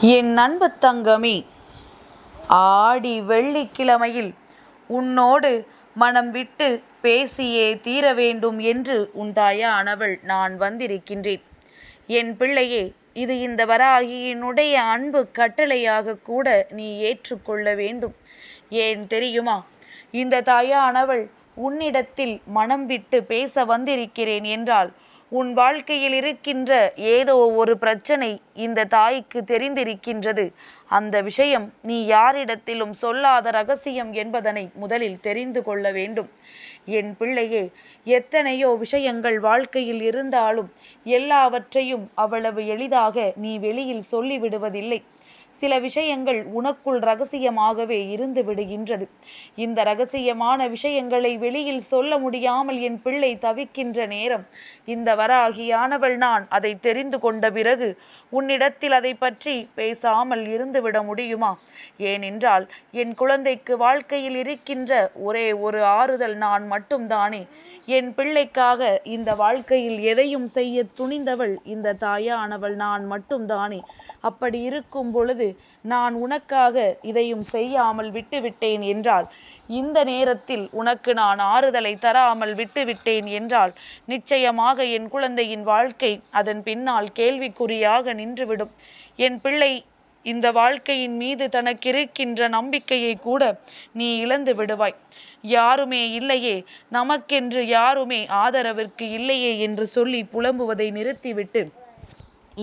என் அன்பு தங்கமே ஆடி வெள்ளிக்கிழமையில் உன்னோடு மனம் விட்டு பேசியே தீர வேண்டும் என்று உன் தாயானவள் நான் வந்திருக்கின்றேன். என் பிள்ளையே இது இந்த வராகியினுடைய அன்பு கட்டளையாக கூட நீ ஏற்றுக்கொள்ள வேண்டும். ஏன் தெரியுமா? இந்த தாயானவள் உன்னிடத்தில் மனம் விட்டு பேச வந்திருக்கிறேன் என்றால் உன் வாழ்க்கையில் இருக்கின்ற ஏதோ ஒரு பிரச்சனை இந்த தாய்க்கு தெரிந்திருக்கின்றது. அந்த விஷயம் நீ யாரிடத்திலும் சொல்லாத ரகசியம் என்பதனை முதலில் தெரிந்து கொள்ள வேண்டும். என் பிள்ளையே எத்தனையோ விஷயங்கள் வாழ்க்கையில் இருந்தாலும் எல்லாவற்றையும் அவ்வளவு எளிதாக நீ வெளியில் சொல்லிவிடுவதில்லை. சில விஷயங்கள் உனக்குள் ரகசியமாகவே இருந்து விடுகின்றது. இந்த ரகசியமான விஷயங்களை வெளியில் சொல்ல முடியாமல் என் பிள்ளை தவிக்கின்ற நேரம். இந்த வராகியானவள் நான் அதை தெரிந்து கொண்ட பிறகு உன்னிடத்தில் அதை பற்றி பேசாமல் இருந்துவிட முடியுமா? ஏனென்றால் என் குழந்தைக்கு வாழ்க்கையில் இருக்கின்ற ஒரே ஒரு ஆறுதல் நான் மட்டும்தானே. என் பிள்ளைக்காக இந்த வாழ்க்கையில் எதையும் செய்ய துணிந்தவள் இந்த தாயானவள் நான் மட்டும்தானே. அப்படி இருக்கும் பொழுது நான் உனக்காக இதையும் செய்யாமல் விட்டுவிட்டேன் என்றால் இந்த நேரத்தில் உனக்கு நான் ஆறுதலை தராமல் விட்டுவிட்டேன் என்றால் நிச்சயமாக என் குழந்தையின் வாழ்க்கை அதன் பின்னால் கேள்விக்குறியாக நின்றுவிடும். என் பிள்ளை இந்த வாழ்க்கையின் மீது தனக்கிருக்கின்ற நம்பிக்கையை கூட நீ இழந்து விடுவாய். யாருமே இல்லையே நமக்கென்று யாருமே ஆதரவிற்கு இல்லையே என்று சொல்லி புலம்புவதை நிறுத்திவிட்டு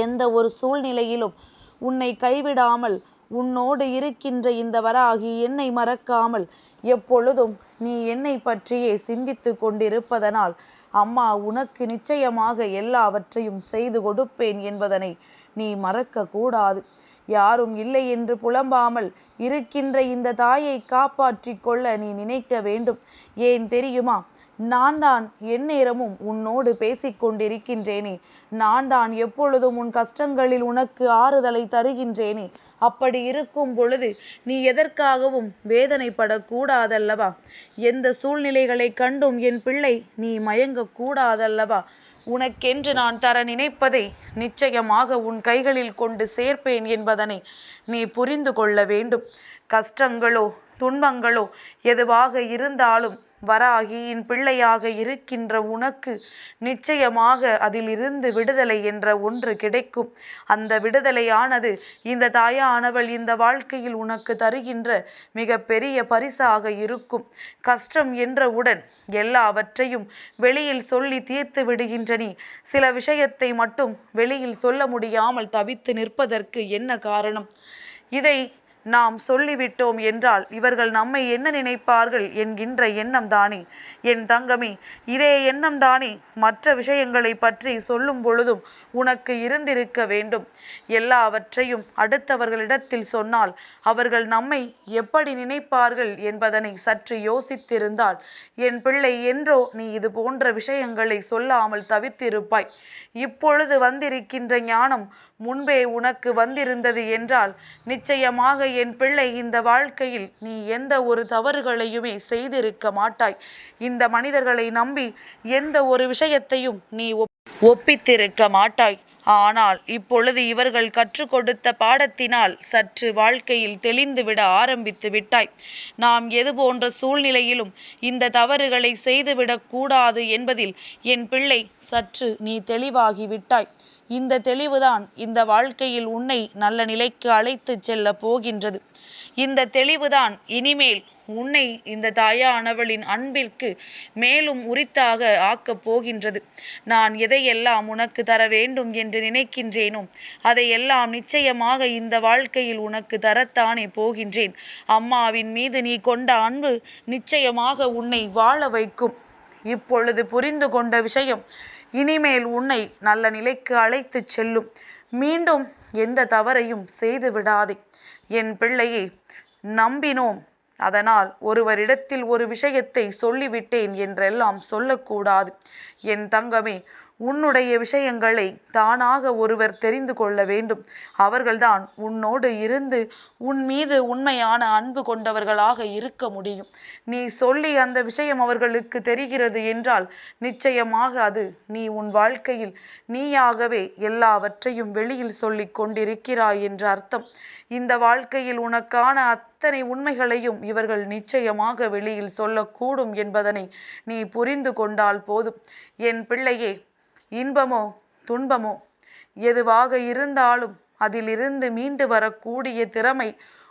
எந்த ஒரு சூழ்நிலையிலும் உன்னை கைவிடாமல் உன்னோடு இருக்கின்ற இந்த வராகி என்னை மறக்காமல் எப்பொழுதும் நீ என்னை பற்றியே சிந்தித்து கொண்டிருப்பதனால் அம்மா உனக்கு நிச்சயமாக எல்லாவற்றையும் செய்து கொடுப்பேன் என்பதனை நீ மறக்க கூடாது. யாரும் இல்லை என்று புலம்பாமல் இருக்கின்ற இந்த தாயை காப்பாற்றி கொள்ள நீ நினைக்க வேண்டும். ஏன் தெரியுமா? நான் தான் எந்நேரமும் உன்னோடு பேசிக்கொண்டிருக்கின்றேனே. நான் தான் எப்பொழுதும் உன் கஷ்டங்களில் உனக்கு ஆறுதலை தருகின்றேனே. அப்படி இருக்கும் பொழுது நீ எதற்காகவும் வேதனைப்படக்கூடாதல்லவா? எந்த சூழ்நிலைகளை கண்டும் என் பிள்ளை நீ மயங்கக்கூடாதல்லவா உனக்கென்று நான் தர நினைப்பதை நிச்சயமாக உன் கைகளில் கொண்டு சேர்ப்பேன் என்பதனை நீ புரிந்து கொள்ள வேண்டும். கஷ்டங்களோ துன்பங்களோ எதுவாக இருந்தாலும் வராகியின் பிள்ளையாக இருக்கின்ற உனக்கு நிச்சயமாக அதிலிருந்து விடுதலை என்ற ஒன்று கிடைக்கும். அந்த விடுதலையானது இந்த தாயானவள் இந்த வாழ்க்கையில் உனக்கு தருகின்ற மிக பெரிய பரிசாக இருக்கும். கஷ்டம் என்றவுடன் எல்லாவற்றையும் வெளியில் சொல்லி தீர்த்து விடுகின்ற நீ. சில விஷயத்தை மட்டும் வெளியில் சொல்ல முடியாமல் தவித்து நிற்பதற்கு என்ன காரணம்? இதை நாம் சொல்லிவிட்டோம் என்றால் இவர்கள் நம்மை என்ன நினைப்பார்கள் என்கின்ற எண்ணம் தானே என் தங்கமே இதே எண்ணம் தானே மற்ற விஷயங்களை பற்றி சொல்லும் பொழுதும் உனக்கு இருந்திருக்க வேண்டும். எல்லாவற்றையும் அடுத்தவர்களிடத்தில் சொன்னால் அவர்கள் நம்மை எப்படி நினைப்பார்கள் என்பதனை சற்று யோசித்திருந்தால் என் பிள்ளை என்றோ நீ இது போன்ற விஷயங்களை சொல்லாமல் தவித்திருப்பாய். இப்பொழுது வந்திருக்கின்ற ஞானம் முன்பே உனக்கு வந்திருந்தது என்றால் நிச்சயமாக என் பிள்ளை இந்த வாழ்க்கையில் நீ எந்த ஒரு தவறுகளையுமே செய்திருக்க மாட்டாய். இந்த மனிதர்களை நம்பி எந்த ஒரு விஷயத்தையும் நீ ஒப்பித்திருக்க மாட்டாய். ஆனால் இப்பொழுது இவர்கள் கற்றுக் கொடுத்த பாடத்தினால் சற்று வாழ்க்கையில் தெளிந்துவிட ஆரம்பித்து விட்டாய். நாம் எது போன்ற சூழ்நிலையிலும் இந்த தவறுகளை செய்துவிடக் கூடாது என்பதில் என் பிள்ளை சற்று நீ தெளிவாகி விட்டாய். இந்த தெளிவுதான் இந்த வாழ்க்கையில் உன்னை நல்ல நிலைக்கு அழைத்து செல்ல போகின்றது. இந்த தெளிவுதான் இனிமேல் உன்னை இந்த தாயானவளின் அன்பிற்கு மேலும் உரித்தாக ஆக்கப் போகின்றது. நான் எதையெல்லாம் உனக்கு தர வேண்டும் என்று நினைக்கின்றேனோ அதையெல்லாம் நிச்சயமாக இந்த வாழ்க்கையில் உனக்கு தரத்தானே போகின்றேன். அம்மாவின் மீது நீ கொண்ட அன்பு நிச்சயமாக உன்னை வாழ வைக்கும். இப்பொழுது புரிந்து கொண்ட விஷயம் இனிமேல் உன்னை நல்ல நிலைக்கு அழைத்துச் செல்லும். மீண்டும் எந்த தவறையும் செய்து விடாதே. என் பிள்ளையை நம்பினோம். அதனால் ஒருவரிடத்தில் ஒரு விஷயத்தை சொல்லிவிட்டேன் என்றெல்லாம் சொல்லக்கூடாது. என் தங்கமே உன்னுடைய விஷயங்களை தானாக ஒருவர் தெரிந்து கொள்ள வேண்டும். அவர்கள்தான் உன்னோடு இருந்து உன் மீது உண்மையான அன்பு கொண்டவர்களாக இருக்க முடியும். நீ சொல்லி அந்த விஷயம் அவர்களுக்கு தெரிகிறது என்றால் நிச்சயமாக அது நீ உன் வாழ்க்கையில் நீயாகவே எல்லாவற்றையும் வெளியில் சொல்லிக் கொண்டிருக்கிறாய் என்ற அர்த்தம். இந்த வாழ்க்கையில் உனக்கான அத்தனை உண்மைகளையும் இவர்கள் நிச்சயமாக வெளியில் சொல்லக்கூடும் என்பதனை நீ புரிந்து கொண்டால் போதும். என் பிள்ளையே இன்பமோ துன்பமோ? எதுவாக இருந்தாலும் அதிலிருந்து மீண்டு வரக்கூடிய திறமை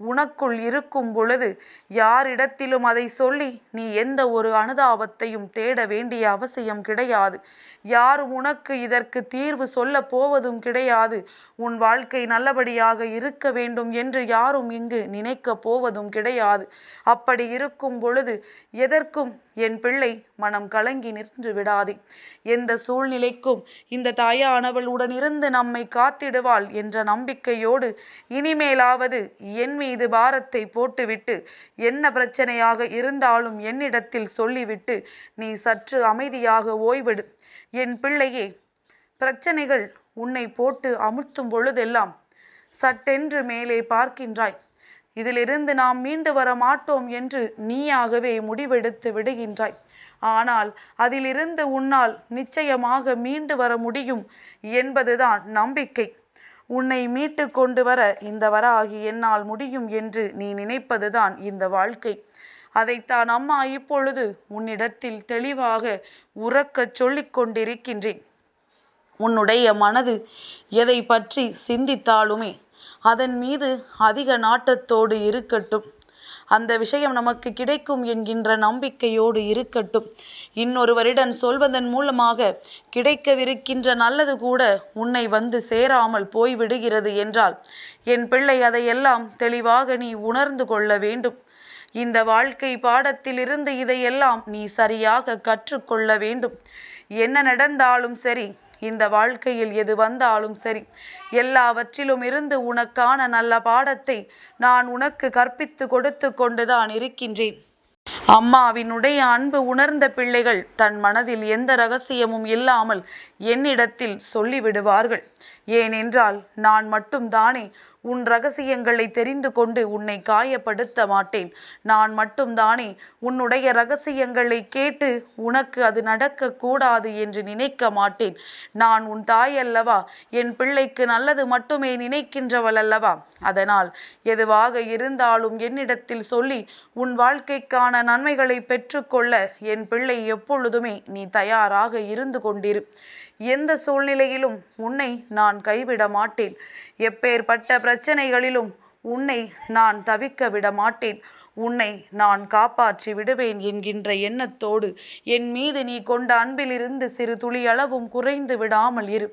உனக்குள் இருக்கும் பொழுது யாரிடத்திலும் அதை சொல்லி நீ எந்த ஒரு அனுதாபத்தையும் தேட வேண்டிய அவசியம் கிடையாது. யாரும் உனக்கு இதற்கு தீர்வு சொல்ல போவதும் கிடையாது. உன் வாழ்க்கை நல்லபடியாக இருக்க வேண்டும் என்று யாரும் இங்கு நினைக்க போவதும் கிடையாது. அப்படி இருக்கும் பொழுது எதற்கும் என் பிள்ளை மனம் கலங்கி நின்று விடாதே. எந்த சூழ்நிலைக்கும் இந்த தாயானவள் உடனிருந்து நம்மை காத்திடுவாள் என்ற நம்பிக்கையோடு இனிமேலாவது என் மீது பாரத்தை போட்டுவிட்டு என்ன பிரச்சனையாக இருந்தாலும் என்னிடத்தில் சொல்லிவிட்டு நீ சற்று அமைதியாக ஓய்விடு. என் பிள்ளையே பிரச்சனைகள் உன்னை போட்டு அமுத்தும் பொழுதெல்லாம் சட்டென்று மேலே பார்க்கின்றாய். இதிலிருந்து நாம் மீண்டு வர மாட்டோம் என்று நீயாகவே முடிவெடுத்து விடுகின்றாய். ஆனால் அதிலிருந்து உன்னால் நிச்சயமாக மீண்டு வர முடியும் என்பதுதான் நம்பிக்கை. உன்னை மீட்டு கொண்டு வர இந்த வராகி என்னால் முடியும் என்று நீ நினைப்பதுதான் இந்த வாழ்க்கை. அதைத்தான் அம்மா இப்பொழுது உன்னிடத்தில் தெளிவாக உறக்கச் சொல்லிக் கொண்டிருக்கின்றேன். உன்னுடைய மனது எதை பற்றி சிந்தித்தாலுமே அதன் மீது அதிக நாட்டத்தோடு இருக்கட்டும். அந்த விஷயம் நமக்கு கிடைக்கும் என்கின்ற நம்பிக்கையோடு இருக்கட்டும். இன்னொருவரிடம் சொல்வதன் மூலமாக கிடைக்கவிருக்கின்ற நல்லது கூட உன்னை வந்து சேராமல் போய்விடுகிறது என்றால் என் பிள்ளை அதையெல்லாம் தெளிவாக நீ உணர்ந்து கொள்ள வேண்டும். இந்த வாழ்க்கை பாடத்திலிருந்து இதையெல்லாம் நீ சரியாக கற்றுக்கொள்ள வேண்டும். என்ன நடந்தாலும் சரி இந்த வாழ்க்கையில் எது வந்தாலும் சரி. எல்லாவற்றிலும் இருந்து உனக்கான நல்ல பாடத்தை நான் உனக்கு கற்பித்து கொடுத்து கொண்டுதான் இருக்கின்றேன். அம்மாவினுடைய அன்பு உணர்ந்த பிள்ளைகள் தன் மனதில் எந்த ரகசியமும் இல்லாமல் என்னிடத்தில் சொல்லிவிடுவார்கள். ஏனென்றால் நான் மட்டும் தானே உன் ரகசியங்களை தெரிந்து கொண்டு உன்னை காயப்படுத்த மாட்டேன். நான் மட்டும்தானே உன்னுடைய ரகசியங்களை கேட்டு உனக்கு அது நடக்கக்கூடாது என்று நினைக்க மாட்டேன். நான் உன் தாய் அல்லவா என் பிள்ளைக்கு நல்லது மட்டுமே நினைக்கின்றவள் அல்லவா அதனால் எதுவாக இருந்தாலும் என்னிடத்தில் சொல்லி உன் வாழ்க்கைக்கான நன்மைகளை பெற்றுக்கொள்ள என் பிள்ளை எப்பொழுதுமே நீ தயாராக இருந்து கொண்டிரு. எந்த சூழ்நிலையிலும் உன்னை நான் கைவிட மாட்டேன். எப்பேற்பட்ட பிரச்சனைகளிலும் உன்னை நான் தவிக்க விட மாட்டேன் உன்னை நான் காப்பாற்றி விடுவேன் என்கின்ற எண்ணத்தோடு என் மீது நீ கொண்ட அன்பிலிருந்து சிறு துளி அளவும் குறைந்து விடாமல் இரு.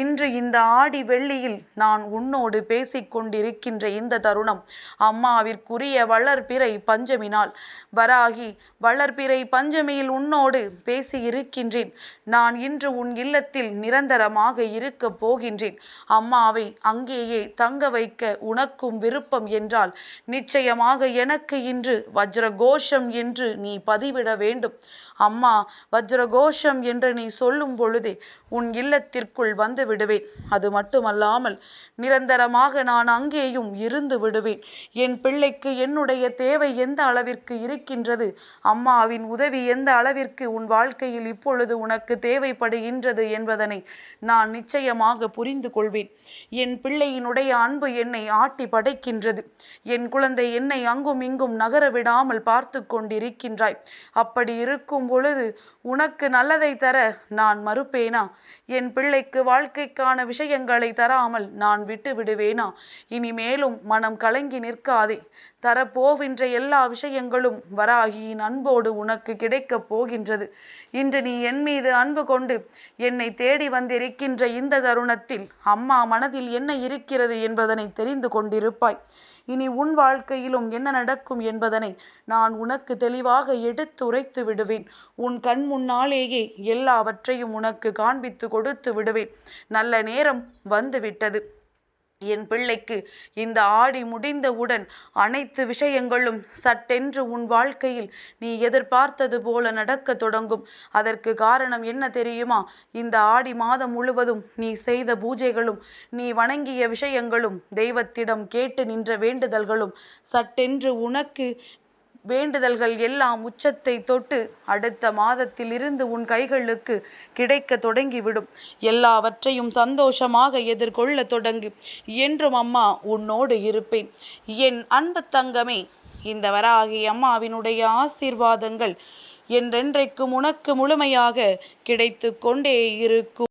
இன்று இந்த ஆடி வெள்ளியில் நான் உன்னோடு பேசிக்கொண்டிருக்கின்ற இந்த தருணம் அம்மாவிற்குரிய வளர்பிறை பஞ்சமினால். வராகி வளர்பிறை பஞ்சமியில் உன்னோடு பேசி இருக்கின்றேன் நான் இன்று உன் இல்லத்தில் நிரந்தரமாக இருக்கப் போகின்றேன். அம்மாவை அங்கேயே தங்க வைக்க உனக்கும் விருப்பம் என்றால் நிச்சயமாக எனக்கு இன்று வஜ்ரகோஷம் என்று நீ பதிவிட வேண்டும். அம்மா வஜ்ரகோஷம் என்று நீ சொல்லும் பொழுதே உன் இல்லத்திற்குள் வந்து விடுவேன். அது மட்டுமல்லாமல் நிரந்தரமாக நான் அங்கேயும் இருந்து விடுவேன். என் பிள்ளைக்கு என்னுடைய தேவை எந்த அளவிற்கு இருக்கின்றது? அம்மாவின் உதவி எந்த அளவிற்கு உன் வாழ்க்கையில் இப்பொழுது உனக்கு தேவைப்படுகின்றது என்பதனை நான் நிச்சயமாக புரிந்து கொள்வேன். என் பிள்ளையினுடைய அன்பு என்னை ஆட்டி படைக்கின்றது. என் குழந்தை என்னை அங்கும் இங்கும் நகர விடாமல் பார்த்து கொண்டிருக்கின்றாய். அப்படி இருக்கும் பொழுது உனக்கு நல்லதை தர நான் மறுப்பேனா? என் பிள்ளைக்கு வாழ்க்கைக்கான விஷயங்களை தராமல் நான் விட்டு விடுவேனா? இனிமேலும் மனம் கலங்கி நிற்காதே. தரப்போகின்ற எல்லா விஷயங்களும் வராகியின் அன்போடு உனக்கு கிடைக்கப் போகின்றது. இன்று நீ என் மீது அன்பு கொண்டு என்னை தேடி வந்திருக்கின்ற இந்த தருணத்தில் அம்மா மனதில் என்ன இருக்கிறது என்பதனை தெரிந்து கொண்டிருப்பாய். இனி உன் வாழ்க்கையிலும் என்ன நடக்கும் என்பதனை நான் உனக்கு தெளிவாக எடுத்துரைத்து விடுவேன். உன் கண் முன்னாலேயே எல்லாவற்றையும் உனக்கு காண்பித்து கொடுத்து விடுவேன். நல்ல நேரம் வந்துவிட்டது. என் பிள்ளைக்கு இந்த ஆடி முடிந்தவுடன் அனைத்து விஷயங்களும் சட்டென்று உன் வாழ்க்கையில் நீ எதிர்பார்த்தது போல நடக்க தொடங்கும். அதற்கு காரணம் என்ன தெரியுமா? இந்த ஆடி மாதம் முழுவதும் நீ செய்த பூஜைகளும் நீ வணங்கிய விஷயங்களும் தெய்வத்திடம் கேட்டு நின்ற வேண்டுதல்களும் சட்டென்று உனக்கு வேண்டுதல்கள் எல்லாம் உச்சத்தை தொட்டு அடுத்த மாதத்தில் இருந்து உன் கைகளுக்கு கிடைக்க தொடங்கிவிடும். எல்லாவற்றையும் சந்தோஷமாக எதிர்கொள்ள தொடங்கு. என்றும் அம்மா உன்னோடு இருப்பேன். என் அன்பு தங்கமே இந்த வராகி அம்மாவினுடைய ஆசீர்வாதங்கள் என்றென்றைக்கும் உனக்கு முழுமையாக கிடைத்து கொண்டே இருக்கும்.